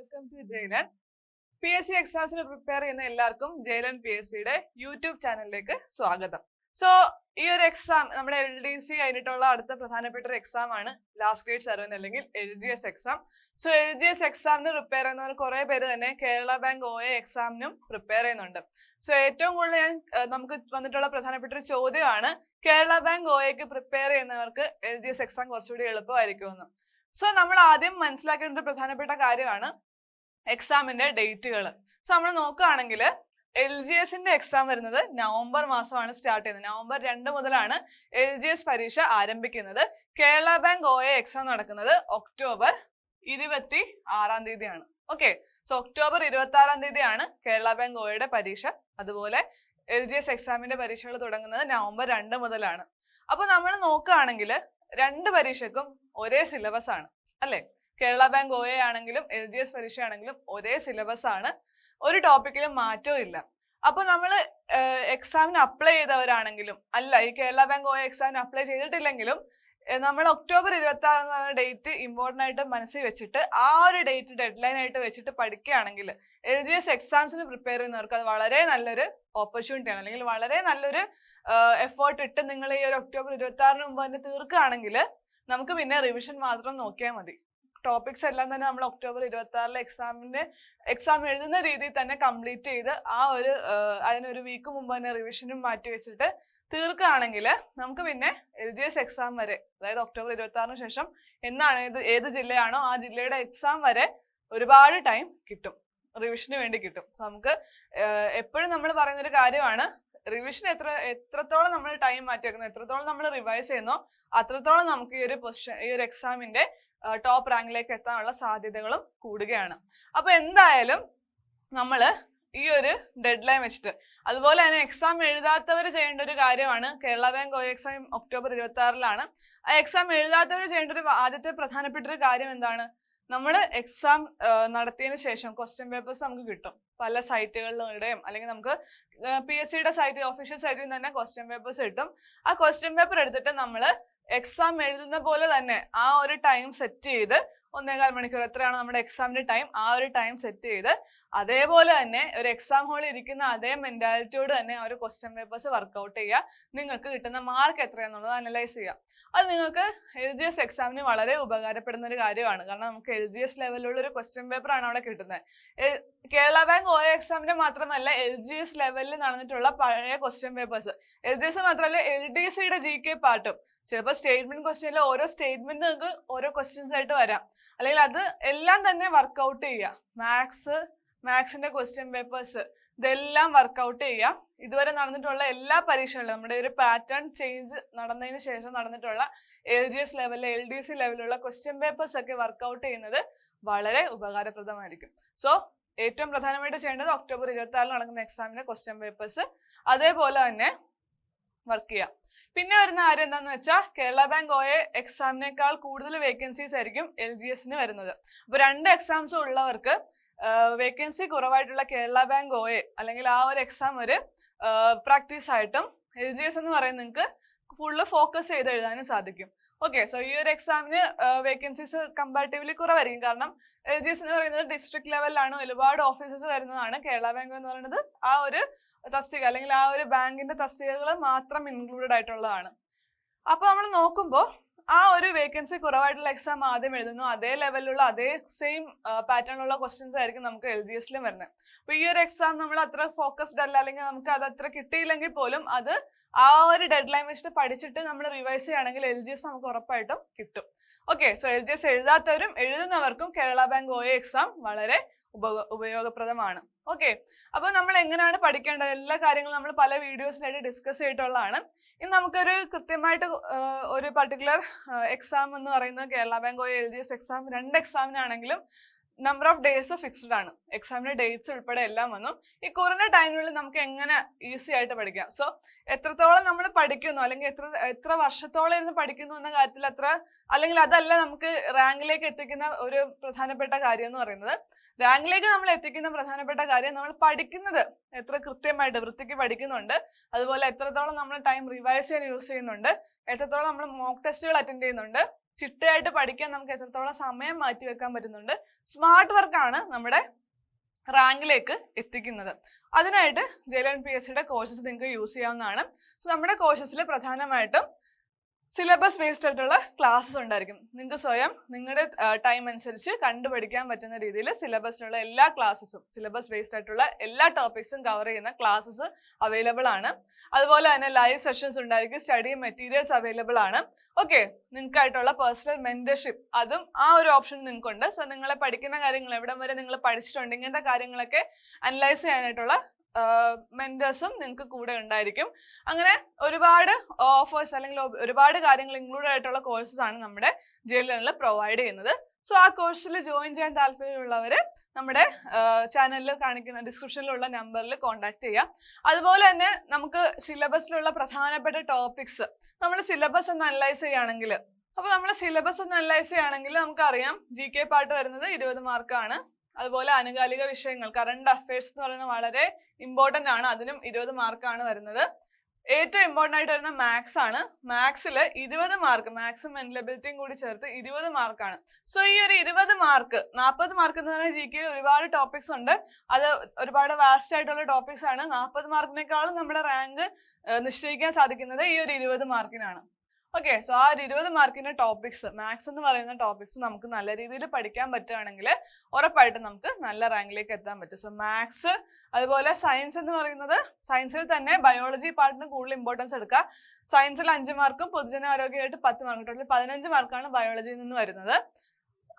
Welcome to ജയിലൻ. P S C എക്സാംസിന് prepare ചെയ്യുന്ന എല്ലാവർക്കും ജയിലൻ പി എസ് സിയുടെ യൂട്യൂബ് ചാനലിലേക്ക് സ്വാഗതം. സോ ഈ ഒരു എക്സാം നമ്മുടെ എൽ ഡി സി കഴിഞ്ഞിട്ടുള്ള അടുത്ത പ്രധാനപ്പെട്ട ഒരു എക്സാം ആണ് ലാസ്റ്റ് ഗ്രേഡ് സെവൻ അല്ലെങ്കിൽ L G S exam so L G S എക്സാമിന് പ്രിപ്പയർ ചെയ്യുന്നവർ കുറെ പേര് തന്നെ കേരള ബാങ്ക് ഒ എ എക്സാമിനും പ്രിപ്പയർ ചെയ്യുന്നുണ്ട്. സോ ഏറ്റവും കൂടുതൽ ഞാൻ നമുക്ക് വന്നിട്ടുള്ള പ്രധാനപ്പെട്ട ഒരു ചോദ്യമാണ് കേരള ബാങ്ക് ഒ എക്ക് പ്രിപ്പയർ ചെയ്യുന്നവർക്ക് എൽ ജി എസ് എക്സാം കുറച്ചുകൂടി എളുപ്പമായിരിക്കുമെന്ന്. സോ നമ്മൾ ആദ്യം മനസ്സിലാക്കേണ്ട ഒരു പ്രധാനപ്പെട്ട കാര്യമാണ് എക്സാമിന്റെ ഡേറ്റുകൾ സോ നമ്മൾ നോക്കുകയാണെങ്കിൽ എൽ ജി എസിന്റെ എക്സാം വരുന്നത് നവംബർ മാസമാണ് സ്റ്റാർട്ട് ചെയ്യുന്നത്. നവംബർ രണ്ട് മുതലാണ് എൽ ജി എസ് പരീക്ഷ ആരംഭിക്കുന്നത്. Kerala bank O A exam നടക്കുന്നത് ഒക്ടോബർ ഇരുപത്തി ആറാം തീയതിയാണ്. ഓക്കെ സോ ഒക്ടോബർ ഇരുപത്തി ആറാം തീയതിയാണ് കേരള ബാങ്ക് ഒ യുടെ പരീക്ഷ. അതുപോലെ എൽ ജി എസ് എക്സാമിന്റെ പരീക്ഷകൾ തുടങ്ങുന്നത് നവംബർ രണ്ട് മുതലാണ്. അപ്പൊ നമ്മൾ നോക്കുകയാണെങ്കിൽ രണ്ട് പരീക്ഷയ്ക്കും ഒരേ സിലബസ് ആണ്. അല്ലെ? കേരള ബാങ്ക് ഒ എ ആണെങ്കിലും എൽ എസ് പരീക്ഷ ആണെങ്കിലും ഒരേ സിലബസ് ആണ്. ഒരു ടോപ്പിക്കിലും മാറ്റവും ഇല്ല. അപ്പൊ നമ്മൾ എക്സാമിന് അപ്ലൈ ചെയ്തവരാണെങ്കിലും അല്ല ഈ കേരള ബാങ്ക് ഒ എക്സാമിന് അപ്ലൈ ചെയ്തിട്ടില്ലെങ്കിലും നമ്മൾ ഒക്ടോബർ ഇരുപത്തി ആറ് എന്ന് പറഞ്ഞ ഡേറ്റ് ഇമ്പോർട്ടന്റ് ആയിട്ട് മനസ്സിൽ വെച്ചിട്ട് ആ ഒരു ഡേറ്റ് ഡെഡ് ലൈൻ ആയിട്ട് വെച്ചിട്ട് പഠിക്കുകയാണെങ്കിൽ എൽ ജി എസ് എക്സാംസിന് പ്രിപ്പയർ ചെയ്യുന്നവർക്ക് അത് വളരെ നല്ലൊരു ഓപ്പർച്യൂണിറ്റി ആണ്. അല്ലെങ്കിൽ വളരെ നല്ലൊരു എഫേർട്ട് ഇട്ട് നിങ്ങൾ ഈ ഒരു ഒക്ടോബർ ഇരുപത്തി ആറിന് മുമ്പ് തന്നെ തീർക്കുകയാണെങ്കിൽ നമുക്ക് പിന്നെ റിവിഷൻ മാത്രം നോക്കിയാൽ മതി. ടോപ്പിക്സ് എല്ലാം തന്നെ നമ്മൾ ഒക്ടോബർ ഇരുപത്തി ആറിലെ എക്സാമിന്റെ എക്സാം എഴുതുന്ന രീതിയിൽ തന്നെ കംപ്ലീറ്റ് ചെയ്ത് ആ ഒരു അതിനൊരു വീക്ക് മുമ്പ് തന്നെ റിവിഷനും മാറ്റി വെച്ചിട്ട് തീർക്കുകയാണെങ്കിൽ നമുക്ക് പിന്നെ എൽ ജി എസ് എക്സാം വരെ അതായത് ഒക്ടോബർ ഇരുപത്തി ആറിന് ശേഷം എന്നാണ് ഏത് ഏത് ജില്ലയാണോ ആ ജില്ലയുടെ എക്സാം വരെ ഒരുപാട് ടൈം കിട്ടും. റിവിഷന് വേണ്ടി കിട്ടും. നമുക്ക് എപ്പോഴും നമ്മൾ പറയുന്ന ഒരു കാര്യമാണ് റിവിഷൻ എത്ര എത്രത്തോളം നമ്മൾ ടൈം മാറ്റി വെക്കുന്നു എത്രത്തോളം നമ്മൾ റിവൈസ് ചെയ്യുന്നോ അത്രത്തോളം നമുക്ക് ഈ ഒരു പൊസിഷൻ ഈ ഒരു എക്സാമിന്റെ ടോപ്പ് റാങ്കിലേക്ക് എത്താനുള്ള സാധ്യതകളും കൂടുകയാണ്. അപ്പൊ എന്തായാലും നമ്മൾ ഈ ഒരു ഡെഡ് ലൈൻ വെച്ചിട്ട് അതുപോലെ തന്നെ എക്സാം എഴുതാത്തവർ ചെയ്യേണ്ട ഒരു കാര്യമാണ് Kerala bank O exam October ഇരുപത്തി ആറിലാണ് ആ എക്സാം എഴുതാത്തവർ ചെയ്യേണ്ട ഒരു ആദ്യത്തെ പ്രധാനപ്പെട്ട ഒരു കാര്യം എന്താണ്? നമ്മൾ എക്സാം നടത്തിയതിന് ശേഷം ക്വസ്റ്റ്യൻ പേപ്പേഴ്സ് നമുക്ക് കിട്ടും. പല സൈറ്റുകളിലൂടെയും അല്ലെങ്കിൽ നമുക്ക് പി എസ് സിയുടെ സൈറ്റ് ഒഫീഷ്യൽ സൈറ്റിൽ നിന്ന് തന്നെ ക്വസ്റ്റ്യൻ പേപ്പേഴ്സ് കിട്ടും. ആ ക്വസ്റ്റ്യൻ പേപ്പർ എടുത്തിട്ട് നമ്മൾ എക്സാം എഴുതുന്ന പോലെ തന്നെ ആ ഒരു ടൈം സെറ്റ് ചെയ്ത് ഒന്നേകാൽ മണിക്കൂർ. എത്രയാണ് നമ്മുടെ എക്സാമിന്റെ ടൈം ആ ഒരു ടൈം സെറ്റ് ചെയ്ത് അതേപോലെ തന്നെ ഒരു എക്സാം ഹാളിൽ ഇരിക്കുന്ന അതേ മെന്റാലിറ്റിയോട് തന്നെ ആ ഒരു ക്വസ്റ്റ്യൻ പേപ്പേഴ്സ് വർക്കൗട്ട് ചെയ്യുക. നിങ്ങൾക്ക് കിട്ടുന്ന മാർക്ക് എത്രയെന്നുള്ളത് അനലൈസ് ചെയ്യുക. അത് നിങ്ങൾക്ക് എൽ ജി എസ് എക്സാമിന് വളരെ ഉപകാരപ്പെടുന്ന ഒരു കാര്യമാണ്. കാരണം നമുക്ക് എൽ ജി എസ് ലെവലിലുള്ള ഒരു ക്വസ്റ്റ്യൻ പേപ്പർ ആണ് അവിടെ കിട്ടുന്നത്. കേരള ബാങ്ക് ഓ എക്സാമിന്റെ മാത്രമല്ല എൽ ജി എസ് ലെവലിൽ നടന്നിട്ടുള്ള പഴയ question papers L G S മാത്രമല്ല എൽ ഡി സിയുടെ ജി കെ പാർട്ടും ചിലപ്പോൾ സ്റ്റേറ്റ്മെന്റ് ക്വസ്റ്റ്യനിൽ ഓരോ സ്റ്റേറ്റ്മെന്റ് നിങ്ങൾക്ക് ഓരോ ക്വസ്റ്റ്യൻസ് ആയിട്ട് വരാം. അല്ലെങ്കിൽ അത് എല്ലാം തന്നെ വർക്ക്ഔട്ട് ചെയ്യുക മാത്സ് മാത്സിന്റെ ക്വസ്റ്റ്യൻ പേപ്പേഴ്സ് ഇതെല്ലാം വർക്ക്ഔട്ട് ചെയ്യുക ഇതുവരെ നടന്നിട്ടുള്ള എല്ലാ പരീക്ഷകളും നമ്മുടെ ഒരു പാറ്റേൺ ചേഞ്ച് നടന്നതിന് ശേഷം നടന്നിട്ടുള്ള എൽ ജി എസ് ലെവലിൽ എൽ ഡി സി ലെവലിലുള്ള ക്വസ്റ്റ്യൻ പേപ്പേഴ്സ് ഒക്കെ വർക്ക്ഔട്ട് ചെയ്യുന്നത് വളരെ ഉപകാരപ്രദമായിരിക്കും. സോ ഏറ്റവും പ്രധാനമായിട്ട് ചെയ്യേണ്ടത് ഒക്ടോബർ ഇരുപത്തി ആറിൽ നടക്കുന്ന എക്സാമിന്റെ ക്വസ്റ്റ്യൻ പേപ്പേഴ്സ് അതേപോലെ തന്നെ വർക്ക് ചെയ്യാം. പിന്നെ വരുന്ന കാര്യം എന്താന്ന് വെച്ചാൽ കേരള ബാങ്ക് ഒ എക്സാമിനേക്കാൾ കൂടുതൽ വേക്കൻസീസ് ആയിരിക്കും എൽ ജി എസിന് വരുന്നത്. അപ്പൊ രണ്ട് എക്സാംസ് ഉള്ളവർക്ക് വേക്കൻസി കുറവായിട്ടുള്ള കേരള ബാങ്ക് ഒ അല്ലെങ്കിൽ ആ ഒരു എക്സാം ഒരു പ്രാക്ടീസ് ആയിട്ടും എൽ ജി എസ് എന്ന് പറയുന്നത് നിങ്ങൾക്ക് ഫുള്ള് ഫോക്കസ് ചെയ്ത് എഴുതാനും സാധിക്കും. ഓക്കെ സോ ഈ ഒരു എക്സാമിന് വേക്കൻസീസ് കമ്പാരിറ്റീവ്ലി കുറവായിരിക്കും. കാരണം എൽ ജി എസ് എന്ന് പറയുന്നത് ഡിസ്ട്രിക്ട് ലെവലിലാണ് ഒരുപാട് ഓഫീസസ് വരുന്നതാണ് കേരള ബാങ്ക് എന്ന് പറയുന്നത് ആ ഒരു തസ്തിക അല്ലെങ്കിൽ ആ ഒരു ബാങ്കിന്റെ തസ്തികകൾ മാത്രം ഇൻക്ലൂഡഡ് ആയിട്ടുള്ളതാണ്. അപ്പൊ നമ്മൾ നോക്കുമ്പോൾ ആ ഒരു വേക്കൻസി കുറവായിട്ടുള്ള എക്സാം ആദ്യം എഴുതുന്നു. അതേ ലെവലിലുള്ള അതേ സെയിം പാറ്റേണിലുള്ള ക്വസ്റ്റ്യൻസ് ആയിരിക്കും നമുക്ക് എൽ ജി എസിലും വരുന്നത് അപ്പൊ ഈ ഒരു എക്സാം നമ്മൾ അത്ര ഫോക്കസ്ഡ് അല്ല അല്ലെങ്കിൽ നമുക്ക് അത് അത്ര കിട്ടിയില്ലെങ്കിൽ പോലും അത് ആ ഒരു ഡെഡ് ലൈൻ വെച്ചിട്ട് പഠിച്ചിട്ട് നമ്മൾ റിവൈസ് ചെയ്യുകയാണെങ്കിൽ എൽ ജി എസ് നമുക്ക് ഉറപ്പായിട്ടും കിട്ടും. Okay so L G S എഴുതാത്തവരും എഴുതുന്നവർക്കും കേരള ബാങ്ക് ഒ എക്സാം വളരെ ഉപ ഉപയോഗപ്രദമാണ്. ഓക്കെ. അപ്പൊ നമ്മൾ എങ്ങനെയാണ് പഠിക്കേണ്ടത്? എല്ലാ കാര്യങ്ങളും നമ്മൾ പല വീഡിയോസിലായിട്ട് ഡിസ്കസ് ചെയ്തിട്ടുള്ളതാണ്. ഇനി നമുക്കൊരു കൃത്യമായിട്ട് ഒരു പർട്ടിക്കുലർ എക്സാം എന്ന് പറയുന്നത് Kerala bank L G S exam രണ്ട് എക്സാമിനാണെങ്കിലും നമ്പർ ഓഫ് ഡേയ്സ് ഫിക്സ്ഡ് ആണ്. എക്സാമിന്റെ ഡേറ്റ്സ് ഉൾപ്പെടെ എല്ലാം വന്നു. ഈ കുറഞ്ഞ ടൈമിനുള്ളിൽ നമുക്ക് എങ്ങനെ ഈസി ആയിട്ട് പഠിക്കാം? സോ എത്രത്തോളം നമ്മൾ പഠിക്കുന്നു? അല്ലെങ്കിൽ എത്ര എത്ര വർഷത്തോളം ഇരുന്ന് പഠിക്കുന്നു എന്ന കാര്യത്തിൽ അത്ര അല്ലെങ്കിൽ അതല്ല നമുക്ക് റാങ്കിലേക്ക് എത്തിക്കുന്ന ഒരു പ്രധാനപ്പെട്ട കാര്യം എന്ന് പറയുന്നത് റാങ്കിലേക്ക് നമ്മൾ എത്തിക്കുന്ന പ്രധാനപ്പെട്ട കാര്യം നമ്മൾ പഠിക്കുന്നത്. എത്ര കൃത്യമായിട്ട് വൃത്തിക്ക് പഠിക്കുന്നുണ്ട്. അതുപോലെ എത്രത്തോളം നമ്മൾ ടൈം റിവൈസ് ചെയ്യാൻ യൂസ് ചെയ്യുന്നുണ്ട്. എത്രത്തോളം നമ്മൾ മോക്ക് ടെസ്റ്റുകൾ അറ്റൻഡ് ചെയ്യുന്നുണ്ട്. ചിട്ടയായിട്ട് പഠിക്കാൻ നമുക്ക് എത്രത്തോളം സമയം മാറ്റി വെക്കാൻ പറ്റുന്നുണ്ട്. സ്മാർട്ട് വർക്കാണ് നമ്മുടെ റാങ്കിലേക്ക് എത്തിക്കുന്നത്. അതിനായിട്ട് ജെലൻ പി എസ് സിയുടെ കോഴ്സസ് നിങ്ങൾക്ക് യൂസ് ചെയ്യാവുന്നതാണ്. നമ്മുടെ കോഴ്സസിൽ പ്രധാനമായിട്ടും സിലബസ് ബേസ്ഡ് ആയിട്ടുള്ള ക്ലാസ്സസ് ഉണ്ടായിരിക്കും. നിങ്ങൾക്ക് സ്വയം നിങ്ങളുടെ ടൈം അനുസരിച്ച് കണ്ടുപഠിക്കാൻ പറ്റുന്ന രീതിയിൽ സിലബസിലുള്ള എല്ലാ ക്ലാസ്സസും സിലബസ് ബേസ്ഡ് ആയിട്ടുള്ള എല്ലാ ടോപ്പിക്സും കവർ ചെയ്യുന്ന ക്ലാസ്സസ് അവൈലബിൾ ആണ്. അതുപോലെ തന്നെ ലൈവ് സെഷൻസ് ഉണ്ടായിരിക്കും സ്റ്റഡി മെറ്റീരിയൽസ് അവൈലബിൾ ആണ്. ഓക്കെ നിങ്ങൾക്കായിട്ടുള്ള പേഴ്സണൽ മെന്റർഷിപ്പ് അതും ആ ഒരു ഓപ്ഷൻ നിങ്ങൾക്കുണ്ട്. സോ നിങ്ങളെ പഠിക്കുന്ന കാര്യങ്ങൾ എവിടം വരെ നിങ്ങൾ പഠിച്ചിട്ടുണ്ട് ഇങ്ങനത്തെ കാര്യങ്ങളൊക്കെ അനലൈസ് ചെയ്യാനായിട്ടുള്ള മെന്റേഴ്സും നിങ്ങൾക്ക് കൂടെ ഉണ്ടായിരിക്കും. അങ്ങനെ ഒരുപാട് ഓഫേഴ്സ് അല്ലെങ്കിൽ ഒരുപാട് കാര്യങ്ങൾ ഇൻക്ലൂഡ് ആയിട്ടുള്ള കോഴ്സസ് ആണ് നമ്മുടെ ജയിലിൽ പ്രൊവൈഡ് ചെയ്യുന്നത്. സോ ആ കോഴ്സിൽ ജോയിൻ ചെയ്യാൻ താല്പര്യമുള്ളവർ നമ്മുടെ ചാനലിൽ കാണിക്കുന്ന ഡിസ്ക്രിപ്ഷനിലുള്ള നമ്പറിൽ കോൺടാക്ട് ചെയ്യാം. അതുപോലെ തന്നെ നമുക്ക് സിലബസിലുള്ള പ്രധാനപ്പെട്ട ടോപ്പിക്സ് നമ്മൾ സിലബസ് ഒന്ന് അനലൈസ് ചെയ്യുകയാണെങ്കിൽ അപ്പോൾ നമ്മൾ സിലബസ് ഒന്ന് അനലൈസ് ചെയ്യുകയാണെങ്കിൽ നമുക്കറിയാം ജി കെ പാർട്ട് വരുന്നത് ഇരുപത് മാർക്കാണ് അതുപോലെ ആനുകാലിക വിഷയങ്ങൾ കറണ്ട് അഫയേഴ്സ് എന്ന് പറയുന്നത് വളരെ ഇമ്പോർട്ടന്റ് ആണ്. അതിനും ഇരുപത് മാർക്കാണ് വരുന്നത്. ഏറ്റവും ഇമ്പോർട്ടന്റ് ആയിട്ട് വരുന്ന മാത്സ് ആണ്. മാത്സിൽ ഇരുപത് മാർക്ക് മാത്സും മെന്റലബിലിറ്റിയും കൂടി ചേർത്ത് ഇരുപത് മാർക്കാണ് സോ ഈ ഒരു ഇരുപത് മാർക്ക് നാൽപ്പത് മാർക്ക് എന്ന് പറഞ്ഞാൽ ജി കെയിൽ ഒരുപാട് ടോപ്പിക്സ് ഉണ്ട്. അത് ഒരുപാട് വാസ്റ്റ് ആയിട്ടുള്ള ടോപ്പിക്സ് ആണ്. നാൽപ്പത് മാർക്കിനേക്കാളും നമ്മുടെ റാങ്ക് നിശ്ചയിക്കാൻ സാധിക്കുന്നത് ഈ ഒരു ഇരുപത് മാർക്കിനാണ് ഓക്കെ സോ ആ ഒരു ഇരുപത് മാർക്കിന്റെ ടോപ്പിക്സ് മാത്സ് എന്ന് പറയുന്ന ടോപ്പിക്സ് നമുക്ക് നല്ല രീതിയിൽ പഠിക്കാൻ പറ്റുകയാണെങ്കിൽ ഉറപ്പായിട്ടും നമുക്ക് നല്ല റാങ്കിലേക്ക് എത്താൻ പറ്റും. സോ മാത്സ് അതുപോലെ സയൻസ് എന്ന് പറയുന്നത് സയൻസിൽ തന്നെ ബയോളജി പാർട്ടിന് കൂടുതൽ ഇമ്പോർട്ടൻസ് എടുക്കുക. സയൻസിൽ അഞ്ച് മാർക്കും പൊതുജനാരോഗ്യമായിട്ട് പത്ത് മാർക്കും. ടോട്ടൽ പതിനഞ്ച് മാർക്കാണ് ബയോളജിയിൽ നിന്ന് വരുന്നത്.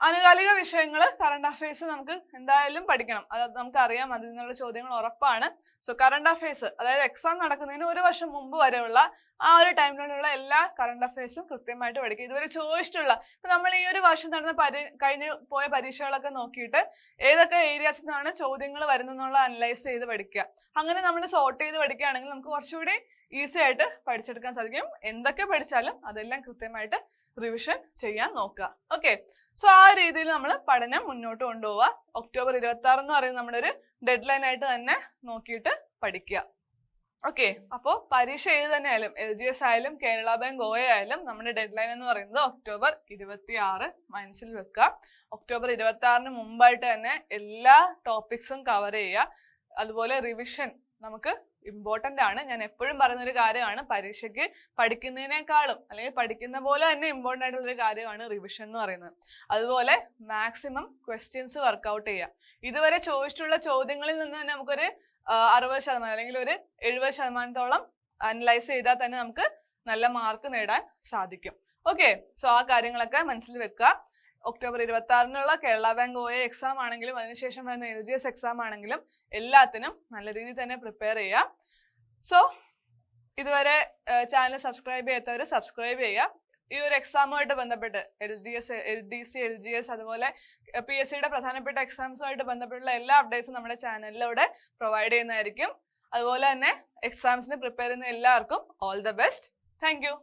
ആനുകാലിക വിഷയങ്ങൾ കറണ്ട് അഫയേഴ്സ് നമുക്ക് എന്തായാലും പഠിക്കണം. അത് നമുക്ക് അറിയാം അതിൽ നിന്നുള്ള ചോദ്യങ്ങൾ ഉറപ്പാണ്. സോ കറണ്ട് അഫയേഴ്സ് അതായത് എക്സാം നടക്കുന്നതിന് ഒരു വർഷം മുമ്പ് വരെയുള്ള ആ ഒരു ടൈമിലുള്ള എല്ലാ കറണ്ട് അഫയേഴ്സും കൃത്യമായിട്ട് പഠിക്കുക. ഇതുവരെ ചോദിച്ചിട്ടുള്ള നമ്മൾ ഈ ഒരു വർഷം നടന്ന പരി കഴിഞ്ഞു പോയ പരീക്ഷകളൊക്കെ നോക്കിയിട്ട് ഏതൊക്കെ ഏരിയാസിൽ നിന്നാണ് ചോദ്യങ്ങൾ വരുന്നതെന്നുള്ള അനലൈസ് ചെയ്ത് പഠിക്കുക. അങ്ങനെ നമ്മൾ സോർട്ട് ചെയ്ത് പഠിക്കുകയാണെങ്കിൽ നമുക്ക് കുറച്ചുകൂടി ഈസി ആയിട്ട് പഠിച്ചെടുക്കാൻ സാധിക്കും. എന്തൊക്കെ പഠിച്ചാലും അതെല്ലാം കൃത്യമായിട്ട് റിവിഷൻ ചെയ്യാൻ നോക്കുക. ഓക്കെ സോ ആ രീതിയിൽ നമ്മൾ പഠനം മുന്നോട്ട് കൊണ്ടുപോവുക. ഒക്ടോബർ ഇരുപത്തി ആറ് എന്ന് പറയുന്നത് നമ്മുടെ ഒരു ഡെഡ് ലൈൻ ആയിട്ട് തന്നെ നോക്കിയിട്ട് പഠിക്കുക. ഓക്കെ അപ്പോൾ പരീക്ഷ ഏത് തന്നെ ആയാലും എൽ ജി എസ് ആയാലും കേരള ബാങ്ക് ഒ ആയാലും നമ്മുടെ ഡെഡ് ലൈൻ എന്ന് പറയുന്നത് ഒക്ടോബർ ഇരുപത്തി ആറ് മനസ്സിൽ വെക്കുക. ഒക്ടോബർ ഇരുപത്തി ആറിന് മുമ്പായിട്ട് തന്നെ എല്ലാ ടോപ്പിക്സും കവർ ചെയ്യുക. അതുപോലെ റിവിഷൻ നമുക്ക് ഇമ്പോർട്ടന്റ് ആണ്. ഞാൻ എപ്പോഴും പറയുന്ന ഒരു കാര്യമാണ് പരീക്ഷയ്ക്ക് പഠിക്കുന്നതിനേക്കാളും അല്ലെങ്കിൽ പഠിക്കുന്ന പോലെ തന്നെ ഇമ്പോർട്ടന്റ് ആയിട്ടുള്ള ഒരു കാര്യമാണ് റിവിഷൻ എന്ന് പറയുന്നത്. അതുപോലെ മാക്സിമം ക്വസ്റ്റ്യൻസ് വർക്കൗട്ട് ചെയ്യുക. ഇതുവരെ ചോദിച്ചിട്ടുള്ള ചോദ്യങ്ങളിൽ നിന്ന് തന്നെ നമുക്കൊരു അറുപത് ശതമാനം അല്ലെങ്കിൽ ഒരു എഴുപത് ശതമാനത്തോളം അനലൈസ് ചെയ്താൽ തന്നെ നമുക്ക് നല്ല മാർക്ക് നേടാൻ സാധിക്കും. ഓക്കെ സോ ആ കാര്യങ്ങളൊക്കെ മനസ്സിൽ വെക്കുക. ഒക്ടോബർ ഇരുപത്തി ആറിനുള്ള കേരള ബാങ്ക് ഒ എക്സാം ആണെങ്കിലും അതിനുശേഷം വരുന്ന എൽ ജി എസ് എക്സാം ആണെങ്കിലും എല്ലാത്തിനും നല്ല രീതിയിൽ തന്നെ പ്രിപ്പയർ ചെയ്യാം. സോ ഇതുവരെ ചാനൽ സബ്സ്ക്രൈബ് ചെയ്യാത്തവർ സബ്സ്ക്രൈബ് ചെയ്യുക. ഈ ഒരു എക്സാമുമായിട്ട് ബന്ധപ്പെട്ട് L D S L D C L G S അതുപോലെ പി എസ് സിയുടെ പ്രധാനപ്പെട്ട എക്സാംസുമായിട്ട് ബന്ധപ്പെട്ടുള്ള എല്ലാ അപ്ഡേറ്റ്സും നമ്മുടെ ചാനലിലൂടെ പ്രൊവൈഡ് ചെയ്യുന്നതായിരിക്കും. അതുപോലെ തന്നെ എക്സാംസിന് പ്രിപ്പയർ ചെയ്യുന്ന എല്ലാവർക്കും ഓൾ ദ ബെസ്റ്റ് താങ്ക്